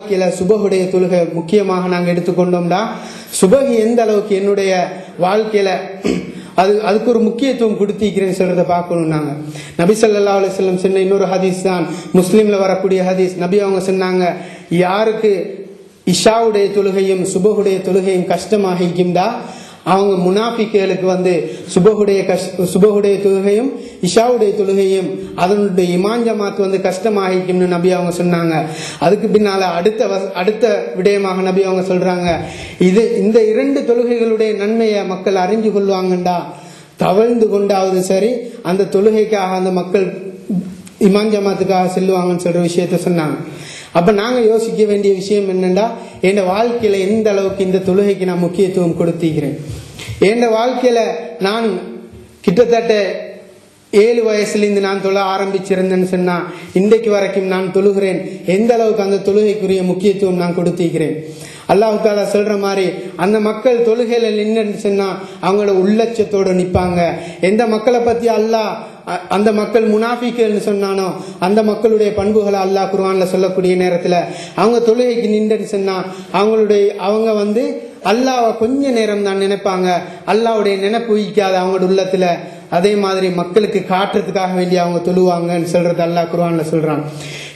வாழ்க்கையில சுபகுடைய தொழுகை முக்கியமாக நாங்கள் எடுத்துக்கொண்டோம்னா சுபகு எந்த அளவுக்கு என்னுடைய வாழ்க்கையில அது அதுக்கு ஒரு முக்கியத்துவம் கொடுத்திருக்கிறேன்னு சொல்றதை பார்க்கணும் நாங்க. நபி ஸல்லல்லாஹு அலுவலம் சொன்ன இன்னொரு ஹதீஸ் தான். முஸ்லீம்ல வரக்கூடிய ஹதீஸ். நபி அவங்க சொன்னாங்க யாருக்கு இஷாவுடைய தொழுகையும் சுபகுடைய தொழுகையும் கஷ்டமாக இருக்கின்றா அவங்க முனாஃபிக்குகளுக்கு வந்து சுபகுடைய கஷ் சுபகுடைய தொழுகையும் இஷாவுடைய தொழுகையும் அதனுடைய இமான் ஜமாத் வந்து கஷ்டமாகிக்கும்னு நபி அவங்க சொன்னாங்க. அதுக்கு பின்னால அடுத்த அடுத்த விடயமாக நபி அவங்க சொல்றாங்க. இது இந்த இரண்டு தொழுகைகளுடைய நன்மையை மக்கள் அறிஞ்சு கொள்வாங்கண்டா? தவழ்ந்து கொண்டாவது சரி அந்த தொழுகைக்காக அந்த மக்கள் இமான் ஜமாத்துக்காக செல்லுவாங்கன்னு சொல்ற விஷயத்த சொன்னாங்க. அப்ப நாங்க யோசிக்க வேண்டிய விஷயம் என்னன்னா என் வாழ்க்கையில எந்த அளவுக்கு இந்த தொழுகைக்கு நான் முக்கியத்துவம் கொடுத்துக்கிறேன்? என் வாழ்க்கையில நான் கிட்டத்தட்ட ஏழு வயசுலேருந்து நான் தொழ ஆரம்பிச்சிருந்தேன்னு சொன்னால் இன்றைக்கு வரைக்கும் நான் தொழுகிறேன். எந்த அளவுக்கு அந்த தொழுகைக்குரிய முக்கியத்துவம் நான் கொடுத்துக்கிறேன்? அல்லாஹ் தாலா சொல்ற மாதிரி அந்த மக்கள் தொழுகையில நின்றுன்னு சொன்னா அவங்களோட உள்ளட்சத்தோடு நிற்பாங்க எந்த மக்களை பத்தி அல்லாஹ் அந்த மக்கள் முனாஃபிக்கல்னு சொன்னானோ அந்த மக்களுடைய பண்புகளை அல்லாஹ் குர்வான்ல சொல்லக்கூடிய நேரத்தில் அவங்க தொழுகைக்கு நின்றுன்னு சொன்னா அவங்களுடைய அவங்க வந்து அல்லாவை கொஞ்ச நேரம் தான் நினைப்பாங்க. அல்லாவுடைய நினைப்பு வைக்காது அவங்களோட உள்ளத்துல அதே மாதிரி மக்களுக்கு காட்டுறதுக்காக வேண்டி அவங்க தொழுவாங்கன்னு சொல்றது அல்லாஹ் குர்வான்ல சொல்றான்.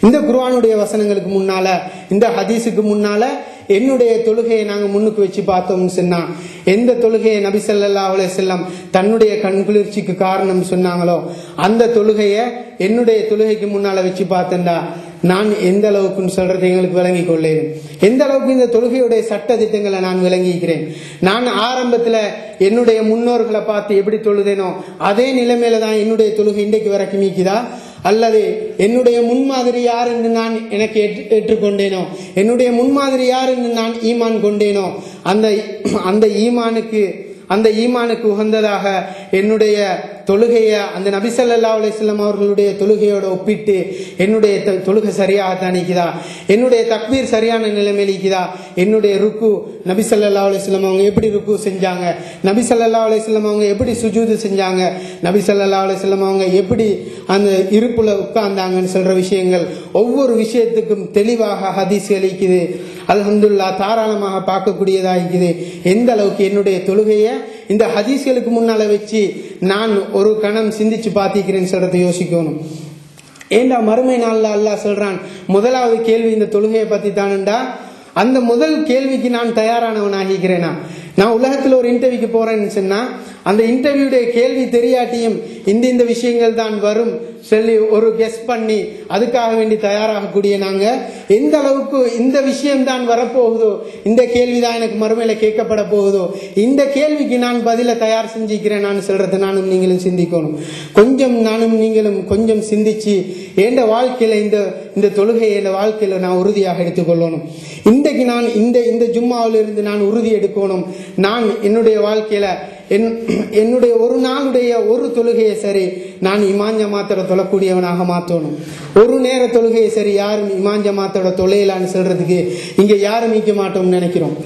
இந்த குர்வானுடைய வசனங்களுக்கு முன்னால இந்த ஹதீஸுக்கு முன்னால என்னுடைய தொழுகையை நாங்கள் முன்னுக்கு வச்சு பார்த்தோம்னு சொன்னா எந்த தொழுகையை நபி அவளை செல்லம் தன்னுடைய தன்னுடைய கண்குளிர்ச்சிக்கு காரணம் சொன்னாங்களோ அந்த தொழுகையை என்னுடைய தொழுகைக்கு முன்னால வச்சு பார்த்தேன்டா. நான் எந்த அளவுக்குன்னு சொல்றது எங்களுக்கு விளங்கி கொள்ளேன். எந்த அளவுக்கு இந்த தொழுகையுடைய சட்ட திட்டங்களை நான் விளங்கிக்கிறேன்? நான் ஆரம்பத்தில் என்னுடைய முன்னோர்களை பார்த்து எப்படி தொழுதேனோ அதே நிலைமையில தான் என்னுடைய தொழுகை இன்றைக்கு வரைக்கும் நீக்குதா? அல்லது என்னுடைய முன்மாதிரி யார் என்று நான் எனக்கு ஏற்று- ஏற்றுக்கொண்டேனோ? என்னுடைய முன்மாதிரி யார் என்று நான் ஈமான் கொண்டேனோ? அந்த அந்த ஈமானுக்கு அந்த ஈமானுக்கு உகந்ததாக என்னுடைய தொழுகையை அந்த நபி ஸல்லல்லாஹு அவர்களுடைய தொழுகையோட ஒப்பிட்டு என்னுடைய த- தொழுகை சரியாக தான் என்னுடைய தக்பீர் சரியான நிலைமையிலிக்குதா என்னுடைய ருக்கு நபி ஸல்லல்லாஹு அவங்க எப்படி ருக்கு செஞ்சாங்க? நபி ஸல்லல்லாஹு அவங்க எப்படி சுஜூது செஞ்சாங்க? நபி ஸல்லல்லாஹு அலைஹி அவங்க எப்படி அந்த இருப்புல உட்கார்ந்தாங்கன்னு சொல்ற விஷயங்கள் ஒவ்வொரு விஷயத்துக்கும் தெளிவாக ஹதீஸ் அளிக்குது அல்ஹம்துலில்லாஹ் தாராளமாக பார்க்கக்கூடியதாக இருக்குது எந்த அளவுக்கு என்னுடைய தொழுகையை இந்த ஹதீஸ்களுக்கு முன்னால வச்சு நான் ஒரு கணம் சிந்திச்சு பார்த்திக்கிறேன்னு சொல்றதை யோசிக்கணும். ஏண்டா மறுமை நாள்ல அல்லாஹ் சொல்றான் முதலாவது கேள்வி இந்த தொழுகையை பத்தி தானுண்டா? அந்த முதல் கேள்விக்கு நான் தயாரானவன் ஆகிக்கிறேனா நான் உலகத்தில் ஒரு இன்டர்வியூக்கு போறேன்னு சொன்னா அந்த இன்டர்வியூடைய கேள்வி தெரியாட்டியும் இந்த இந்த விஷயங்கள் தான் வரும். சொல்லி ஒரு கெஸ் பண்ணி அதுக்காக வேண்டி தயாராகக்கூடிய நாங்க. எந்த அளவுக்கு இந்த விஷயம் தான் வரப்போகுதோ இந்த கேள்வி தான் எனக்கு மறுமையில கேட்கப்பட போகுதோ இந்த கேள்விக்கு நான் பதில தயார் செஞ்சுக்கிறேன் நான் சொல்றது நானும் நீங்களும் சிந்திக்கணும். கொஞ்சம் நானும் நீங்களும் கொஞ்சம் சிந்திச்சு எந்த வாழ்க்கையில இந்த இந்த தொழுகையை என் வாழ்க்கையில நான் உறுதியாக எடுத்துக்கொள்ளணும். இன்றைக்கு நான் இந்த இந்த ஜும்மாவிலிருந்து நான் உறுதி எடுக்கணும். நான் என்னுடைய வாழ்க்கையில என் என்னுடைய ஒரு நாளுடைய ஒரு தொழுகையை சரி நான் இமாஞ்ச மாத்தோட தொழக்கூடியவனாக மாற்றணும் ஒரு நேர தொழுகையை சரி யாரும் இமாஞ்ச மாத்தோட தொலையலான்னு சொல்றதுக்கு இங்கே யாரும் மீக்க மாட்டோம்னு நினைக்கிறோம்?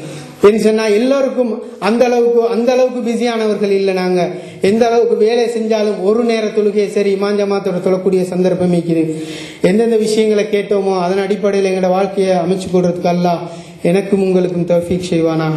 என்று சொன்னால் எல்லோருக்கும் அந்த அளவுக்கு அந்த அளவுக்கு பிஸியானவர்கள் இல்லை நாங்கள் எந்த அளவுக்கு வேலை செஞ்சாலும் ஒரு நேர தொழுகையை சரி இமாஞ்ச மாத்தோட தொழக்கூடிய சந்தர்ப்பம் இருக்குது எந்தெந்த விஷயங்களை கேட்டோமோ அதன் அடிப்படையில் எங்களோட வாழ்க்கையை அமைச்சு கொடுறதுக்கு அல்ல எனக்கும் உங்களுக்கும் தஃபீக் செய்வானாக.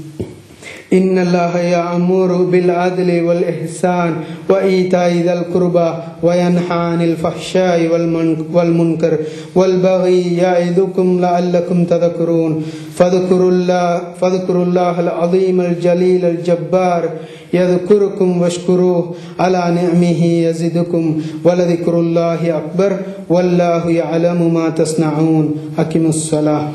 إن الله يأمر بالعدل والإحسان وإيتاء ذي القربى وينهى عن الفحشاء والمن- والمنكر والبغي يعظكم لعلكم تذكرون فاذكروا الله فاذكروا الله العظيم الجليل الجبار يذكركم واشكروه على نعمه يزدكم ولذكر الله أكبر والله يعلم ما تصنعون أقم الصلاة